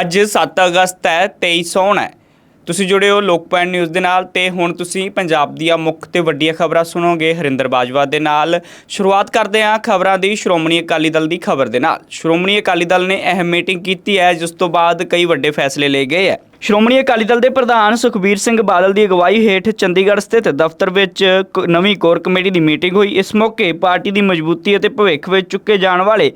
ਅੱਜ 7 ਅਗਸਤ ਹੈ 23 ਸੌਣ ਹੈ। ਤੁਸੀਂ ਜੁੜੇ ਹੋ ਲੋਕ ਪੁਆਇੰਟ ਨਿਊਜ਼ ਦੇ ਨਾਲ ਤੇ ਹੁਣ ਤੁਸੀਂ ਪੰਜਾਬ ਦੀਆਂ ਮੁੱਖ ਤੇ ਵੱਡੀਆਂ ਖਬਰਾਂ ਸੁਣੋਗੇ ਹਰਿੰਦਰ ਬਾਜਵਾ ਦੇ ਨਾਲ। ਸ਼ੁਰੂਆਤ ਕਰਦੇ ਹਾਂ ਖਬਰਾਂ ਦੀ ਸ਼੍ਰੋਮਣੀ ਅਕਾਲੀ ਦਲ ਦੀ ਖਬਰ ਦੇ ਨਾਲ। ਸ਼੍ਰੋਮਣੀ ਅਕਾਲੀ ਦਲ ਨੇ ਅਹਿਮ ਮੀਟਿੰਗ ਕੀਤੀ ਹੈ, ਜਿਸ ਤੋਂ ਬਾਅਦ ਕਈ ਵੱਡੇ ਫੈਸਲੇ ਲਏ ਗਏ ਹੈ। ਸ਼੍ਰੋਮਣੀ ਅਕਾਲੀ ਦਲ ਦੇ ਪ੍ਰਧਾਨ ਸੁਖਬੀਰ ਸਿੰਘ ਬਾਦਲ ਦੀ ਅਗਵਾਈ ਹੇਠ ਚੰਡੀਗੜ੍ਹ ਸਥਿਤ ਦਫ਼ਤਰ ਵਿੱਚ ਕ- ਨਵੀਂ ਕੋਰ ਕਮੇਟੀ ਦੀ ਮੀਟਿੰਗ ਹੋਈ। ਇਸ ਮੌਕੇ ਪਾਰਟੀ ਦੀ ਮਜ਼ਬੂਤੀ ਅਤੇ ਭਵਿੱਖ ਵਿੱਚ ਚੁੱਕੇ ਜਾਣ ਵਾਲੇ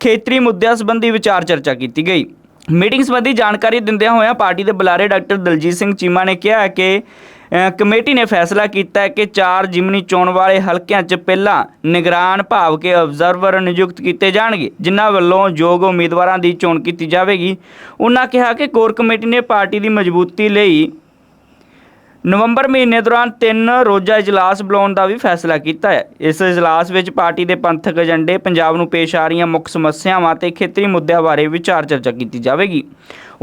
ਖੇਤਰੀ ਮੁੱਦਿਆਂ ਸੰਬੰਧੀ ਵਿਚਾਰ ਚਰਚਾ ਕੀਤੀ ਗਈ। ਮੀਟਿੰਗ ਸੰਬੰਧੀ ਜਾਣਕਾਰੀ ਦਿੰਦਿਆਂ ਹੋਇਆਂ ਪਾਰਟੀ ਦੇ ਬੁਲਾਰੇ ਡਾਕਟਰ ਦਲਜੀਤ ਸਿੰਘ ਚੀਮਾ ਨੇ ਕਿਹਾ ਕਿ ਕਮੇਟੀ ਨੇ ਫੈਸਲਾ ਕੀਤਾ ਹੈ ਕਿ ਚਾਰ ਜਿਮਨੀ ਚੋਣ ਵਾਲੇ ਹਲਕਿਆਂ 'ਚ ਪਹਿਲਾਂ ਨਿਗਰਾਨ ਭਾਵ ਕੇ ਆਬਜ਼ਰਵਰ ਨਿਯੁਕਤ ਕੀਤੇ ਜਾਣਗੇ, ਜਿਨ੍ਹਾਂ ਵੱਲੋਂ ਯੋਗ ਉਮੀਦਵਾਰਾਂ ਦੀ ਚੋਣ ਕੀਤੀ ਜਾਵੇਗੀ। ਉਹਨਾਂ ਕਿਹਾ ਕਿ ਕੋਰ ਕਮੇਟੀ ਨੇ ਪਾਰਟੀ ਦੀ ਮਜ਼ਬੂਤੀ ਲਈ ਨਵੰਬਰ ਮਹੀਨੇ ਦੌਰਾਨ ਤਿੰਨ ਰੋਜ਼ਾ ਇਜਲਾਸ ਬੁਲਾਉਣ ਦਾ ਵੀ ਫੈਸਲਾ ਕੀਤਾ ਹੈ। ਇਸ ਇਜਲਾਸ ਵਿੱਚ ਪਾਰਟੀ ਦੇ ਪੰਥਕ ਏਜੰਡੇ ਪੰਜਾਬ ਨੂੰ ਪੇਸ਼ ਆ ਰਹੀਆਂ ਮੁੱਖ ਸਮੱਸਿਆਵਾਂ ਤੇ ਖੇਤਰੀ ਮੁੱਦਿਆਂ ਬਾਰੇ ਵਿਚਾਰ ਚਰਚਾ ਕੀਤੀ ਜਾਵੇਗੀ।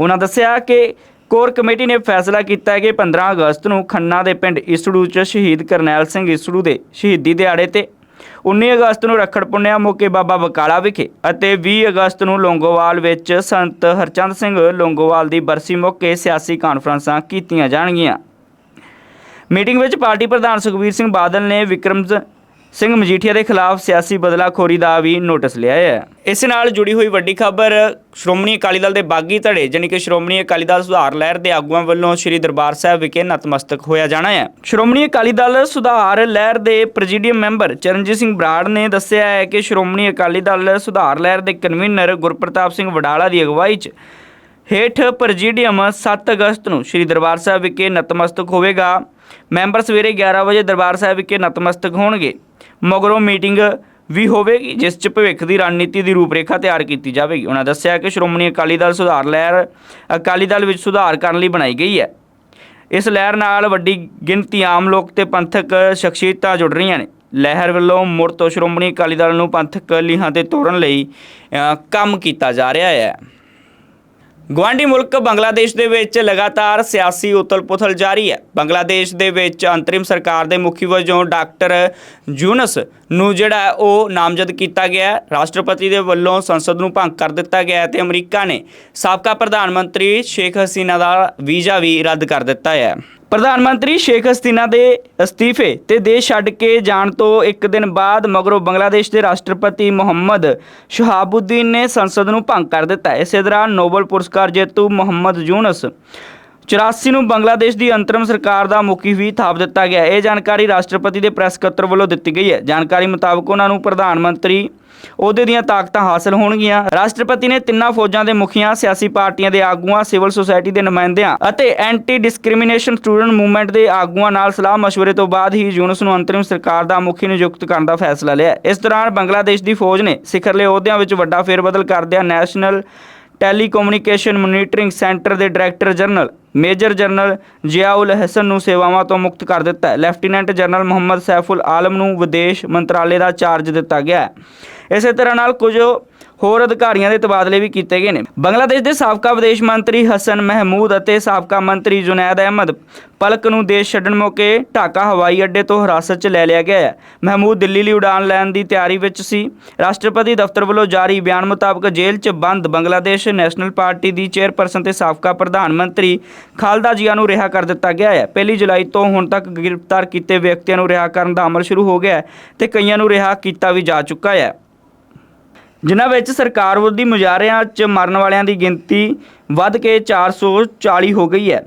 ਉਹਨਾਂ ਦੱਸਿਆ ਕਿ ਕੋਰ ਕਮੇਟੀ ਨੇ ਫੈਸਲਾ ਕੀਤਾ ਹੈ ਕਿ 15 ਅਗਸਤ ਨੂੰ ਖੰਨਾ ਦੇ ਪਿੰਡ ਇਸੜੂ 'ਚ ਸ਼ਹੀਦ ਕਰਨੈਲ ਸਿੰਘ ਇਸੜੂ ਦੇ ਸ਼ਹੀਦੀ ਦਿਹਾੜੇ ਤੇ 19 ਅਗਸਤ ਨੂੰ ਰੱਖੜ ਪੁੰਨਿਆ ਮੌਕੇ ਬਾਬਾ ਬਕਾਲਾ ਵਿਖੇ ਅਤੇ 20 ਅਗਸਤ ਨੂੰ ਲੌਂਗੋਵਾਲ ਵਿੱਚ ਸੰਤ ਹਰਚੰਦ ਸਿੰਘ ਲੌਂਗੋਵਾਲ ਦੀ ਬਰਸੀ ਮੌਕੇ ਸਿਆਸੀ ਕਾਨਫਰੰਸਾਂ ਕੀਤੀਆਂ ਜਾਣਗੀਆਂ। ਮੀਟਿੰਗ ਵਿੱਚ ਪਾਰਟੀ ਪ੍ਰਧਾਨ ਸੁਖਬੀਰ ਸਿੰਘ ਬਾਦਲ ਨੇ ਵਿਕਰਮ ਸਿੰਘ ਮਜੀਠੀਆ ਦੇ ਖਿਲਾਫ ਸਿਆਸੀ ਬਦਲਾਖੋਰੀ ਦਾ ਵੀ ਨੋਟਿਸ ਲਿਆ ਹੈ। ਇਸ ਨਾਲ ਜੁੜੀ ਹੋਈ ਵੱਡੀ ਖਬਰ, ਸ਼੍ਰੋਮਣੀ ਅਕਾਲੀ ਦਲ ਦੇ ਬਾਗੀ ਧੜੇ ਜਾਣੀ ਕਿ ਸ਼੍ਰੋਮਣੀ ਅਕਾਲੀ ਦਲ ਸੁਧਾਰ ਲਹਿਰ ਦੇ ਆਗੂਆਂ ਵੱਲੋਂ ਸ੍ਰੀ ਦਰਬਾਰ ਸਾਹਿਬ ਵਿਖੇ ਨਤਮਸਤਕ ਹੋਇਆ ਜਾਣਾ ਹੈ। ਸ਼੍ਰੋਮਣੀ ਅਕਾਲੀ ਦਲ ਸੁਧਾਰ ਲਹਿਰ ਦੇ ਪ੍ਰੈਜ਼ੀਡੀਅਮ ਮੈਂਬਰ ਚਰਨਜੀਤ ਸਿੰਘ ਬਰਾੜ ਨੇ ਦੱਸਿਆ ਹੈ ਕਿ ਸ਼੍ਰੋਮਣੀ ਅਕਾਲੀ ਦਲ ਸੁਧਾਰ ਲਹਿਰ ਦੇ ਕਨਵੀਨਰ ਗੁਰਪ੍ਰਤਾਪ ਸਿੰਘ ਵਡਾਲਾ ਦੀ ਅਗਵਾਈ 'ਚ ਹੇਠ ਪ੍ਰੈਜ਼ੀਡੀਅਮ 7 ਅਗਸਤ ਨੂੰ ਸ੍ਰੀ ਦਰਬਾਰ ਸਾਹਿਬ ਵਿਖੇ ਨਤਮਸਤਕ ਹੋਵੇਗਾ। ਮੈਂਬਰ ਸਵੇਰੇ 11 ਵਜੇ ਦਰਬਾਰ ਸਾਹਿਬ ਵਿਖੇ ਨਤਮਸਤਕ ਹੋਣਗੇ। ਮਗਰੋਂ ਮੀਟਿੰਗ ਵੀ ਹੋਵੇਗੀ, ਜਿਸ 'ਚ ਭਵਿੱਖ ਦੀ ਰਣਨੀਤੀ ਦੀ ਰੂਪਰੇਖਾ ਤਿਆਰ ਕੀਤੀ ਜਾਵੇਗੀ। ਉਹਨਾਂ ਦੱਸਿਆ ਕਿ ਸ਼੍ਰੋਮਣੀ ਅਕਾਲੀ ਦਲ ਸੁਧਾਰ ਲਹਿਰ, ਅਕਾਲੀ ਦਲ ਵਿੱਚ ਸੁਧਾਰ ਕਰਨ ਲਈ ਬਣਾਈ ਗਈ ਹੈ। ਇਸ ਲਹਿਰ ਨਾਲ ਵੱਡੀ ਗਿਣਤੀ ਆਮ ਲੋਕ ਤੇ ਪੰਥਕ ਸ਼ਖਸੀਅਤਾਂ ਜੁੜ ਰਹੀਆਂ ਨੇ। ਲਹਿਰ ਵੱਲੋਂ ਮੁੜ ਤੋਂ ਸ਼੍ਰੋਮਣੀ ਅਕਾਲੀ ਦਲ ਨੂੰ ਪੰਥਕ ਲੀਹਾਂ ਤੇ ਤੋੜਨ ਲਈ ਕੰਮ ਕੀਤਾ ਜਾ ਰਿਹਾ ਹੈ। ਗਵਾਂਡੀ ਮੁਲਕ ਬੰਗਲਾਦੇਸ਼ ਦੇ ਵਿੱਚ ਲਗਾਤਾਰ ਸਿਆਸੀ ਉਥਲ-ਪੁਥਲ ਜਾਰੀ ਹੈ। ਬੰਗਲਾਦੇਸ਼ ਦੇ ਵਿੱਚ ਅੰਤਰਿਮ ਸਰਕਾਰ ਦੇ ਮੁਖੀ ਵਜੋਂ ਡਾਕਟਰ ਜੂਨਸ ਨੂੰ ਜਿਹੜਾ ਉਹ ਨਾਮਜ਼ਦ ਕੀਤਾ ਗਿਆ ਰਾਸ਼ਟਰਪਤੀ ਦੇ ਵੱਲੋਂ ਸੰਸਦ ਨੂੰ ਭੰਗ ਕਰ ਦਿੱਤਾ ਗਿਆ ਹੈ ਤੇ ਅਮਰੀਕਾ ਨੇ ਸਾਬਕਾ ਪ੍ਰਧਾਨ ਮੰਤਰੀ ਸ਼ੇਖ ਹਸੀਨਾ ਦਾ ਵੀਜ਼ਾ ਵੀ ਰੱਦ ਕਰ ਦਿੱਤਾ ਹੈ। ਪ੍ਰਧਾਨ ਮੰਤਰੀ ਸ਼ੇਖ ਹਸੀਨਾ ਦੇ ਅਸਤੀਫੇ ਤੇ ਦੇਸ਼ ਛੱਡ ਕੇ ਜਾਣ ਤੋਂ ਇੱਕ ਦਿਨ ਬਾਅਦ ਮਗਰੋਂ ਬੰਗਲਾਦੇਸ਼ ਦੇ ਰਾਸ਼ਟਰਪਤੀ ਮੁਹੰਮਦ ਸ਼ਹਾਬੁੱਦੀਨ ਨੇ ਸੰਸਦ ਨੂੰ ਭੰਗ ਕਰ ਦਿੱਤਾ ਇਸੇ ਦੌਰਾਨ ਨੋਬਲ ਪੁਰਸਕਾਰ ਜੇਤੂ ਮੁਹੰਮਦ ਯੂਨਸ 84 ਨੂੰ ਬੰਗਲਾਦੇਸ਼ ਦੀ ਅੰਤਰਮ ਸਰਕਾਰ ਦਾ ਮੁਖੀ ਵੀ ਥਾਪ ਦਿੱਤਾ ਗਿਆ। ਇਹ ਜਾਣਕਾਰੀ ਰਾਸ਼ਟਰਪਤੀ ਦੇ ਪ੍ਰੈਸ ਸਕੱਤਰ ਵੱਲੋਂ ਦਿੱਤੀ ਗਈ ਹੈ। ਜਾਣਕਾਰੀ ਮੁਤਾਬਕ ਉਹਨਾਂ ਨੂੰ ਪ੍ਰਧਾਨ ਮੰਤਰੀ ਅਹੁਦੇ ਦੀਆਂ ਤਾਕਤਾਂ ਹਾਸਲ ਹੋਣਗੀਆਂ। ਰਾਸ਼ਟਰਪਤੀ ਨੇ ਤਿੰਨਾਂ ਫੌਜਾਂ ਦੇ ਮੁਖੀਆਂ, ਸਿਆਸੀ ਪਾਰਟੀਆਂ ਦੇ ਆਗੂਆਂ, ਸਿਵਲ ਸੁਸਾਇਟੀ ਦੇ ਨੁਮਾਇੰਦਿਆਂ ਅਤੇ ਐਂਟੀ ਡਿਸਕ੍ਰਿਮੀਨੇਸ਼ਨ ਸਟੂਡੈਂਟ ਮੂਵਮੈਂਟ ਦੇ ਆਗੂਆਂ ਨਾਲ ਸਲਾਹ ਮਸ਼ਵਰੇ ਤੋਂ ਬਾਅਦ ਹੀ ਯੂਨਸ ਨੂੰ ਅੰਤਰਿਮ ਸਰਕਾਰ ਦਾ ਮੁਖੀ ਨਿਯੁਕਤ ਕਰਨ ਦਾ ਫੈਸਲਾ ਲਿਆ ਇਸ ਦੌਰਾਨ ਬੰਗਲਾਦੇਸ਼ ਦੀ ਫੌਜ ਨੇ ਸਿਖਰਲੇ ਅਹੁਦਿਆਂ ਵਿੱਚ ਵੱਡਾ ਫੇਰਬਦਲ ਕਰਦਿਆਂ ਨੈਸ਼ਨਲ ਟੈਲੀਕਮਿਊਨੀਕੇਸ਼ਨ ਮੋਨੀਟਰਿੰਗ ਸੈਂਟਰ ਦੇ director general major general Ziaul Hasan ਨੂੰ ਸੇਵਾਵਾਂ ਤੋਂ ਮੁਕਤ ਕਰ ਦਿੱਤਾ ਹੈ। ਲੈਫਟੀਨੈਂਟ ਜਨਰਲ ਮੁਹੰਮਦ ਸੈਫੁਲ ਆਲਮ ਨੂੰ ਵਿਦੇਸ਼ ਮੰਤਰਾਲੇ ਦਾ ਚਾਰਜ ਦਿੱਤਾ ਗਿਆ ਹੈ। ਇਸੇ ਤਰ੍ਹਾਂ ਨਾਲ ਕੁਝ ਹੋਰ ਅਧਿਕਾਰੀਆਂ ਦੇ ਤਬਾਦਲੇ ਵੀ ਕੀਤੇ ਗਏ ਨੇ। ਬੰਗਲਾਦੇਸ਼ ਦੇ ਸਾਬਕਾ ਵਿਦੇਸ਼ ਮੰਤਰੀ ਹਸਨ ਮਹਿਮੂਦ ਅਤੇ ਸਾਬਕਾ ਮੰਤਰੀ ਜੁਨੈਦ ਅਹਿਮਦ ਪਲਕ ਨੂੰ ਦੇਸ਼ ਛੱਡਣ ਮੌਕੇ ਢਾਕਾ ਹਵਾਈ ਅੱਡੇ ਤੋਂ ਹਿਰਾਸਤ 'ਚ ਲੈ ਲਿਆ ਗਿਆ ਹੈ। ਮਹਿਮੂਦ ਦਿੱਲੀ ਲਈ ਉਡਾਨ ਲੈਣ ਦੀ ਤਿਆਰੀ ਵਿੱਚ ਸੀ। ਰਾਸ਼ਟਰਪਤੀ ਦਫ਼ਤਰ ਵੱਲੋਂ ਜਾਰੀ ਬਿਆਨ ਮੁਤਾਬਕ ਜੇਲ੍ਹ 'ਚ ਬੰਦ ਬੰਗਲਾਦੇਸ਼ ਨੈਸ਼ਨਲ ਪਾਰਟੀ ਦੀ ਚੇਅਰਪਰਸਨ ਤੇ ਸਾਬਕਾ ਪ੍ਰਧਾਨ ਮੰਤਰੀ ਖਾਲਦਾ ਜੀਆ ਨੂੰ ਰਿਹਾ ਕਰ ਦਿੱਤਾ ਗਿਆ ਹੈ। ਪਹਿਲੀ ਜੁਲਾਈ ਤੋਂ ਹੁਣ ਤੱਕ ਗ੍ਰਿਫਤਾਰ ਕੀਤੇ ਵਿਅਕਤੀਆਂ ਨੂੰ ਰਿਹਾ ਕਰਨ ਦਾ ਅਮਲ ਸ਼ੁਰੂ ਹੋ ਗਿਆ ਹੈ ਤੇ ਕਈਆਂ ਨੂੰ ਰਿਹਾ ਕੀਤਾ ਵੀ ਜਾ ਚੁੱਕਾ ਹੈ। ਜਿਨ੍ਹਾਂ ਵਿੱਚ ਸਰਕਾਰ ਵਿਰੋਧੀ ਮੁਜ਼ਾਹਰਿਆਂ 'ਚ ਮਰਨ ਵਾਲਿਆਂ ਦੀ ਗਿਣਤੀ ਵੱਧ ਕੇ 440 ਹੋ ਗਈ ਹੈ।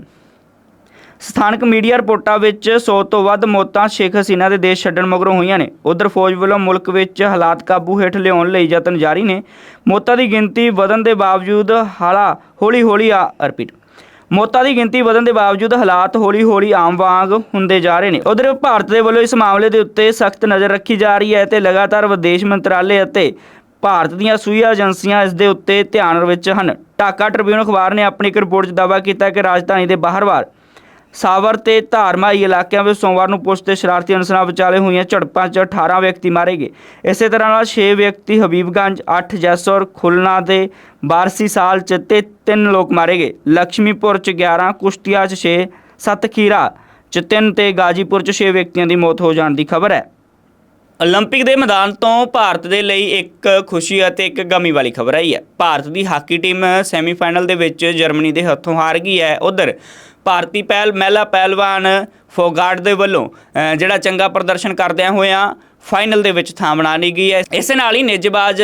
ਸਥਾਨਕ ਮੀਡੀਆ ਰਿਪੋਰਟਾਂ ਵਿੱਚ 100 ਤੋਂ ਵੱਧ ਮੌਤਾਂ ਸ਼ੇਖ ਹਸੀਨਾ ਦੇ ਦੇਸ਼ ਛੱਡਣ ਮਗਰੋਂ ਹੋਈਆਂ ਨੇ। ਉਧਰ ਫੌਜ ਵੱਲੋਂ ਮੁਲਕ ਵਿੱਚ ਹਾਲਾਤ ਕਾਬੂ ਹੇਠ ਲਿਆਉਣ ਲਈ ਯਤਨ ਜਾਰੀ ਨੇ। ਮੌਤਾਂ ਦੀ ਗਿਣਤੀ ਵਧਣ ਦੇ ਬਾਵਜੂਦ ਹਾਲਾ ਹੌਲੀ-ਹੌਲੀ ਆ ਰਿਪੀਟ ਮੌਤਾਂ ਦੀ ਗਿਣਤੀ ਵਧਣ ਦੇ ਬਾਵਜੂਦ ਹਾਲਾਤ ਹੌਲੀ-ਹੌਲੀ ਆਮ ਵਾਂਗ ਹੁੰਦੇ ਜਾ ਰਹੇ ਨੇ। ਉਧਰ ਭਾਰਤ ਦੇ ਵੱਲੋਂ ਇਸ ਮਾਮਲੇ ਦੇ ਉੱਤੇ ਸਖਤ ਨਜ਼ਰ ਰੱਖੀ ਜਾ ਰਹੀ ਹੈ ਤੇ ਲਗਾਤਾਰ ਵਿਦੇਸ਼ ਮੰਤਰਾਲੇ ਅਤੇ ਭਾਰਤ ਦੀਆਂ ਸੂਈ ਏਜੰਸੀਆਂ ਇਸ ਦੇ ਉੱਤੇ ਧਿਆਨ ਵਿੱਚ ਹਨ। ਢਾਕਾ ਟ੍ਰਿਬਿਊਨ ਅਖਬਾਰ ਨੇ ਆਪਣੀ ਇੱਕ ਰਿਪੋਰਟ 'ਚ ਦਾਅਵਾ ਕੀਤਾ ਕਿ ਰਾਜਧਾਨੀ ਦੇ ਬਾਹਰਵਾਰ ਸਾਵਰ ਤੇ ਧਾਰਮਾਈ ਇਲਾਕਿਆਂ ਵਿੱਚ ਸੋਮਵਾਰ ਨੂੰ ਪੁਲਿਸ ਤੇ ਸ਼ਰਾਰਤੀ ਅਨਸਰਾਂ ਵਿਚਾਲੇ ਹੋਈਆਂ ਝੜਪਾਂ 'ਚ 18 ਵਿਅਕਤੀ ਮਾਰੇ ਗਏ। ਇਸੇ ਤਰ੍ਹਾਂ ਨਾਲ 6 ਵਿਅਕਤੀ ਹਬੀਬਗੰਜ 8 ਜੈਸੌਰ ਖੁਲਨਾ ਦੇ ਬਾਰਸੀ ਸਾਲ 'ਚ ਤੇ 3 ਲੋਕ ਮਾਰੇ ਗਏ। ਲక్ష్ਮੀਪੁਰ 'ਚ 11 ਕੁਸ਼ਤੀਆ 'ਚ 6 ਸੱਤਖੀਰਾ 'ਚ 3 ਤੇ ਗਾਜੀਪੁਰ 'ਚ 6 ਵਿਅਕਤੀਆਂ ਦੀ ਮੌਤ ਹੋ ਜਾਣ ਦੀ ਖਬਰ ਹੈ। 올림픽 ਦੇ ਮੈਦਾਨ ਤੋਂ ਭਾਰਤ ਦੇ ਲਈ ਇੱਕ ਖੁਸ਼ੀ ਅਤੇ ਇੱਕ ਗਮੀ ਵਾਲੀ ਖਬਰ ਆਈ ਹੈ ਭਾਰਤ ਦੀ ਹਾਕੀ ਟੀਮ ਸੈਮੀਫਾਈਨਲ ਦੇ ਵਿੱਚ ਜਰਮਨੀ ਦੇ ਹੱਥੋਂ ਹਾਰ ਗਈ ਹੈ ਉਧਰ ਭਾਰਤੀ ਪਹਿਲ ਮਹਿਲਾ ਪਹਿਲਵਾਨ ਫੋਗਾਟ ਦੇ ਵੱਲੋਂ ਅਹ, ਜਿਹੜਾ ਚੰਗਾ ਪ੍ਰਦਰਸ਼ਨ ਕਰਦਿਆਂ ਹੋਇਆਂ ਫਾਈਨਲ ਦੇ ਵਿੱਚ ਥਾਂ ਬਣਾ ਲਈ ਗਈ ਹੈ ਇਸੇ ਨਾਲ ਹੀ ਨਿੱਜਬਾਜ਼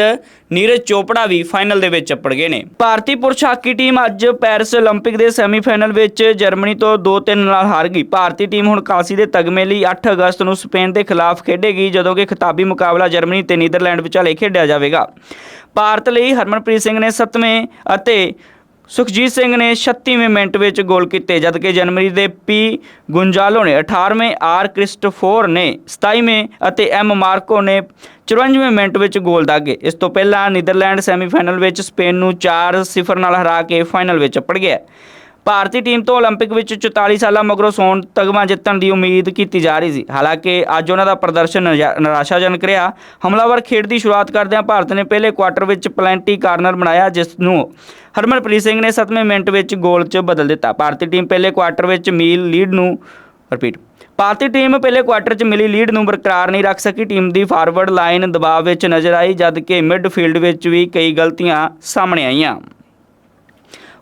ਨੀਰਜ ਚੋਪੜਾ ਵੀ ਫਾਈਨਲ ਦੇ ਵਿੱਚ ਚੱਪੜ ਗਏ ਨੇ ਭਾਰਤੀ ਪੁਰਸ਼ ਹਾਕੀ ਟੀਮ ਅੱਜ ਪੈਰਿਸ 올림픽 ਦੇ ਸੈਮੀਫਾਈਨਲ ਵਿੱਚ ਜਰਮਨੀ ਤੋਂ 2-3 ਨਾਲ ਹਾਰ ਗਈ ਭਾਰਤੀ ਟੀਮ ਹੁਣ ਕਾਂਸੀ ਦੇ ਤਗਮੇ ਲਈ 8 ਅਗਸਤ ਨੂੰ ਸਪੇਨ ਦੇ ਖਿਲਾਫ ਖੇਡੇਗੀ ਜਦੋਂ ਕਿ ਖਿਤਾਬੀ ਮੁਕਾਬਲਾ ਜਰਮਨੀ ਤੇ ਨੀਦਰਲੈਂਡ ਵਿਚਾਲੇ ਖੇਡਿਆ ਜਾਵੇਗਾ ਭਾਰਤ ਲਈ ਹਰਮਨਪ੍ਰੀਤ ਸਿੰਘ ਨੇ 7ਵੇਂ ਅਤੇ ਸੁਖਜੀਤ ਸਿੰਘ ਨੇ 36ਵੇਂ ਮਿੰਟ ਵਿੱਚ ਗੋਲ ਕੀਤੇ, ਜਦਕਿ ਜਨਵਰੀ ਦੇ ਪੀ ਗੁੰਜਾਲੋ ਨੇ 18ਵੇਂ ਆਰ ਕ੍ਰਿਸਟੋਫੋਰ ਨੇ 27ਵੇਂ ਅਤੇ ਐਮ ਮਾਰਕੋ ਨੇ 54ਵੇਂ ਮਿੰਟ ਵਿੱਚ ਗੋਲ ਦਾਗੇ। ਇਸ ਤੋਂ ਪਹਿਲਾਂ ਨੀਦਰਲੈਂਡ ਸੈਮੀਫਾਈਨਲ ਵਿੱਚ ਸਪੇਨ ਨੂੰ 4-0 ਨਾਲ ਹਰਾ ਕੇ ਫਾਈਨਲ ਵਿੱਚ ਅਪੜ ਗਿਆ। ਭਾਰਤੀ ਟੀਮ ਤੋਂ 올림픽 ਵਿੱਚ 44 ਸਾਲਾਂ ਮਗਰੋਂ ਸੋਨ ਤਗਮਾ ਜਿੱਤਣ ਦੀ ਉਮੀਦ ਕੀਤੀ ਜਾ ਰਹੀ ਸੀ ਹਾਲਾਂਕਿ ਅੱਜ ਉਹਨਾਂ ਦਾ ਪ੍ਰਦਰਸ਼ਨ ਨਿਰਾ- ਨਿਰਾਸ਼ਾਜਨਕ ਰਿਹਾ ਹਮਲਾਵਰ ਖੇਡ ਦੀ ਸ਼ੁਰੂਆਤ ਕਰਦਿਆਂ ਭਾਰਤ ਨੇ ਪਹਿਲੇ ਕੁਆਟਰ ਵਿੱਚ ਪਲੈਂਟੀ ਕਾਰਨਰ ਬਣਾਇਆ ਜਿਸ ਨੂੰ ਹਰਮਨਪ੍ਰੀਤ ਸਿੰਘ ਨੇ 7ਵੇਂ ਮਿੰਟ ਵਿੱਚ ਗੋਲ 'ਚ ਬਦਲ ਦਿੱਤਾ ਭਾਰਤੀ ਟੀਮ ਪਹਿਲੇ ਕੁਆਟਰ ਵਿੱਚ ਮੀਲ ਲੀਡ ਨੂੰ ਰਿਪੀਟ ਭਾਰਤੀ ਟੀਮ ਪਹਿਲੇ ਕੁਆਟਰ 'ਚ ਮਿਲੀ ਲੀਡ ਨੂੰ ਬਰਕਰਾਰ ਨਹੀਂ ਰੱਖ ਸਕੀ ਟੀਮ ਦੀ ਫਾਰਵਰਡ ਲਾਈਨ ਦਬਾਅ ਵਿੱਚ ਨਜ਼ਰ ਆਈ ਜਦਕਿ ਮਿਡਫੀਲਡ ਵਿੱਚ ਵੀ ਕਈ ਗਲਤੀਆਂ ਸਾਹਮਣੇ ਆਈਆਂ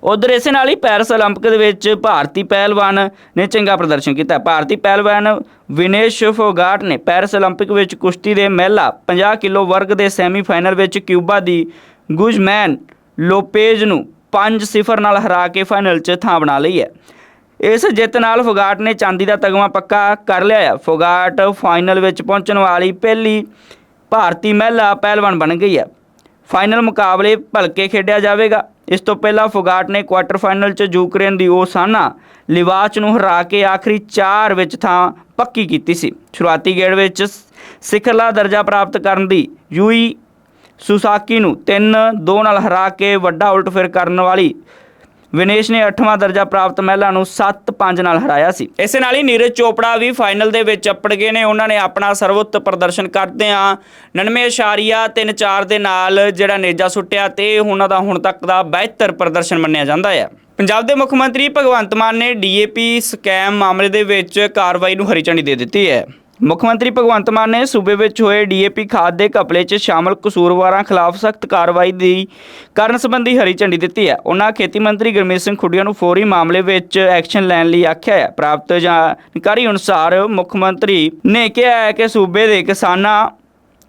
ਉਧਰ ਇਸੇ ਨਾਲ ਹੀ ਪੈਰਿਸ 올림픽 ਦੇ ਵਿੱਚ ਭਾਰਤੀ ਪਹਿਲਵਾਨ ਨੇ ਚੰਗਾ ਪ੍ਰਦਰਸ਼ਨ ਕੀਤਾ ਭਾਰਤੀ ਪਹਿਲਵਾਨ ਵਿਨੇਸ਼ ਫੋਗਾਟ ਨੇ ਪੈਰਿਸ 올림픽 ਵਿੱਚ ਕੁਸ਼ਤੀ ਦੇ ਮਹਿਲਾ 50 ਕਿਲੋ ਵਰਗ ਦੇ ਸੈਮੀਫਾਈਨਲ ਵਿੱਚ ਕਿਊਬਾ ਦੀ ਗੁਜਮੈਨ ਲੋਪੇਜ਼ ਨੂੰ 5-0 ਨਾਲ ਹਰਾ ਕੇ ਫਾਈਨਲ 'ਚ ਥਾਂ ਬਣਾ ਲਈ ਹੈ ਇਸ ਜਿੱਤ ਨਾਲ ਫੋਗਾਟ ਨੇ ਚਾਂਦੀ ਦਾ ਤਗਮਾ ਪੱਕਾ ਕਰ ਲਿਆ ਹੈ ਫੋਗਾਟ ਫਾਈਨਲ ਵਿੱਚ ਪਹੁੰਚਣ ਵਾਲੀ ਪਹਿਲੀ ਭਾਰਤੀ ਮਹਿਲਾ ਪਹਿਲਵਾਨ ਬਣ ਗਈ ਹੈ ਫਾਈਨਲ ਮੁਕਾਬਲੇ ਭਲਕੇ ਖੇਡਿਆ ਜਾਵੇਗਾ ਇਸ ਤੋਂ ਪਹਿਲਾਂ ਫੋਗਾਟ ਨੇ ਕੁਆਟਰ ਫਾਈਨਲ 'ਚ ਯੂਕਰੇਨ ਦੀ ਓਸਾਨਾ ਲਿਵਾਚ ਨੂੰ ਹਰਾ ਕੇ ਆਖਰੀ 4 ਵਿੱਚ ਥਾਂ ਪੱਕੀ ਕੀਤੀ ਸੀ। ਸ਼ੁਰੂਆਤੀ ਗੇੜ ਵਿੱਚ ਸਿਖਰਲਾ ਦਰਜਾ ਪ੍ਰਾਪਤ ਕਰਨ ਦੀ ਯੂਈ ਸੁਸਾਕੀ ਨੂੰ 3-2 ਨਾਲ ਹਰਾ ਕੇ ਵੱਡਾ ਉਲਟਫੇਰ ਕਰਨ ਵਾਲੀ ਵਿਨੇਸ਼ ਨੇ 8ਵਾਂ ਦਰਜਾ ਪ੍ਰਾਪਤ ਮਹਿਲਾ ਨੂੰ 7-5 ਨਾਲ ਹਰਾਇਆ ਸੀ। ਇਸੇ ਨਾਲ ਹੀ ਨੀਰਜ ਚੋਪੜਾ ਵੀ ਫਾਈਨਲ ਦੇ ਵਿੱਚ ਅੱਪੜ ਗਏ ਨੇ। ਉਹਨਾਂ ਨੇ ਆਪਣਾ ਸਰਵੋੱਤ ਪ੍ਰਦਰਸ਼ਨ ਕਰਦਿਆਂ 99.34 ਦੇ ਨਾਲ ਜਿਹੜਾ ਨੇਜਾ ਸੁੱਟਿਆ ਤੇ ਉਹਨਾਂ ਦਾ ਹੁਣ ਤੱਕ ਦਾ ਬਿਹਤਰ ਪ੍ਰਦਰਸ਼ਨ ਮੰਨਿਆ ਜਾਂਦਾ ਹੈ। ਪੰਜਾਬ ਦੇ ਮੁੱਖ ਮੰਤਰੀ ਭਗਵੰਤ ਮਾਨ ਨੇ ਡੀਏਪੀ ਸਕੈਮ ਮਾਮਲੇ ਦੇ ਵਿੱਚ ਕਾਰਵਾਈ ਨੂੰ ਹਰੀ ਝੰਡੀ ਦੇ ਦਿੱਤੀ ਹੈ। ਮੁੱਖ ਮੰਤਰੀ ਭਗਵੰਤ ਮਾਨ ਨੇ ਸੂਬੇ ਵਿੱਚ ਹੋਏ ਡੀਏਪੀ ਖਾਦ ਦੇ ਘਪਲੇ 'ਚ ਸ਼ਾਮਲ ਕਸੂਰਵਾਰਾਂ ਖਿਲਾਫ ਸਖਤ ਕਾਰਵਾਈ ਦੀ ਕਰਨ ਸੰਬੰਧੀ ਹਰੀ ਝੰਡੀ ਦਿੱਤੀ ਹੈ। ਉਹਨਾਂ ਖੇਤੀ ਮੰਤਰੀ ਗੁਰਮੀਤ ਸਿੰਘ ਖੁੱਡੀਆਂ ਨੂੰ ਫੌਰੀ ਮਾਮਲੇ ਵਿੱਚ ਐਕਸ਼ਨ ਲੈਣ ਲਈ ਆਖਿਆ ਹੈ। ਪ੍ਰਾਪਤ ਜਾਣਕਾਰੀ ਅਨੁਸਾਰ ਮੁੱਖ ਮੰਤਰੀ ਨੇ ਕਿਹਾ ਹੈ ਕਿ ਸੂਬੇ ਦੇ ਕਿਸਾਨਾਂ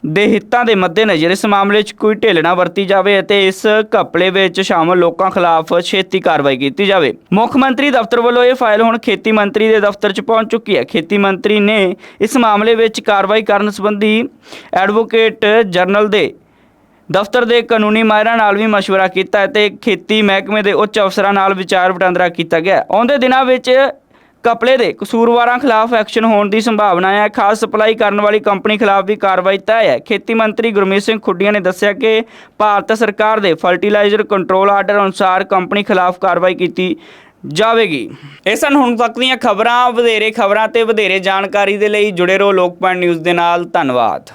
ਦੇ ਹਿੱਤਾਂ ਦੇ ਮੱਦੇਨਜ਼ਰ ਇਸ ਮਾਮਲੇ 'ਚ ਕੋਈ ਢਿੱਲ ਨਾ ਵਰਤੀ ਜਾਵੇ ਅਤੇ ਇਸ ਘਪਲੇ ਵਿੱਚ ਸ਼ਾਮਲ ਲੋਕਾਂ ਖਿਲਾਫ ਛੇਤੀ ਕਾਰਵਾਈ ਕੀਤੀ ਜਾਵੇ। ਮੁੱਖ ਮੰਤਰੀ ਦਫ਼ਤਰ ਵੱਲੋਂ ਇਹ ਫਾਈਲ ਹੁਣ ਖੇਤੀ ਮੰਤਰੀ ਦੇ ਦਫ਼ਤਰ 'ਚ ਪਹੁੰਚ ਚੁੱਕੀ ਹੈ। ਖੇਤੀ ਮੰਤਰੀ ਨੇ ਇਸ ਮਾਮਲੇ ਵਿੱਚ ਕਾਰਵਾਈ ਕਰਨ ਸੰਬੰਧੀ ਐਡਵੋਕੇਟ ਜਨਰਲ ਦੇ ਦਫ਼ਤਰ ਦੇ ਕਾਨੂੰਨੀ ਮਾਹਿਰਾਂ ਨਾਲ ਵੀ ਮਸ਼ਵਰਾ ਕੀਤਾ ਅਤੇ ਖੇਤੀ ਮਹਿਕਮੇ ਦੇ ਉੱਚ ਅਫਸਰਾਂ ਨਾਲ ਵਿਚਾਰ ਵਟਾਂਦਰਾ ਕੀਤਾ ਗਿਆ। ਆਉਂਦੇ ਦਿਨਾਂ ਵਿੱਚ ਕਪਲੇ ਦੇ ਕਸੂਰਵਾਰਾਂ ਖਿਲਾਫ ਐਕਸ਼ਨ ਹੋਣ ਦੀ ਸੰਭਾਵਨਾ ਹੈ। ਖਾਸ ਸਪਲਾਈ ਕਰਨ ਵਾਲੀ ਕੰਪਨੀ ਖਿਲਾਫ ਵੀ ਕਾਰਵਾਈ ਤੈਅ ਹੈ। ਖੇਤੀ ਮੰਤਰੀ ਗੁਰਮੀਤ ਸਿੰਘ ਖੁੱਡੀਆਂ ਨੇ ਦੱਸਿਆ ਕਿ ਭਾਰਤ ਸਰਕਾਰ ਦੇ ਫਰਟੀਲਾਈਜ਼ਰ ਕੰਟਰੋਲ ਆਰਡਰ ਅਨੁਸਾਰ ਕੰਪਨੀ ਖਿਲਾਫ ਕਾਰਵਾਈ ਕੀਤੀ ਜਾਵੇਗੀ। ਇਹ ਸਨ ਹੁਣ ਤੱਕ ਦੀਆਂ ਖਬਰਾਂ। ਵਧੇਰੇ ਖਬਰਾਂ ਤੇ ਵਧੇਰੇ ਜਾਣਕਾਰੀ ਦੇ ਲਈ ਜੁੜੇ ਰਹੋ ਲੋਕਪਾਲ ਨਿਊਜ਼ ਦੇ ਨਾਲ। ਧੰਨਵਾਦ।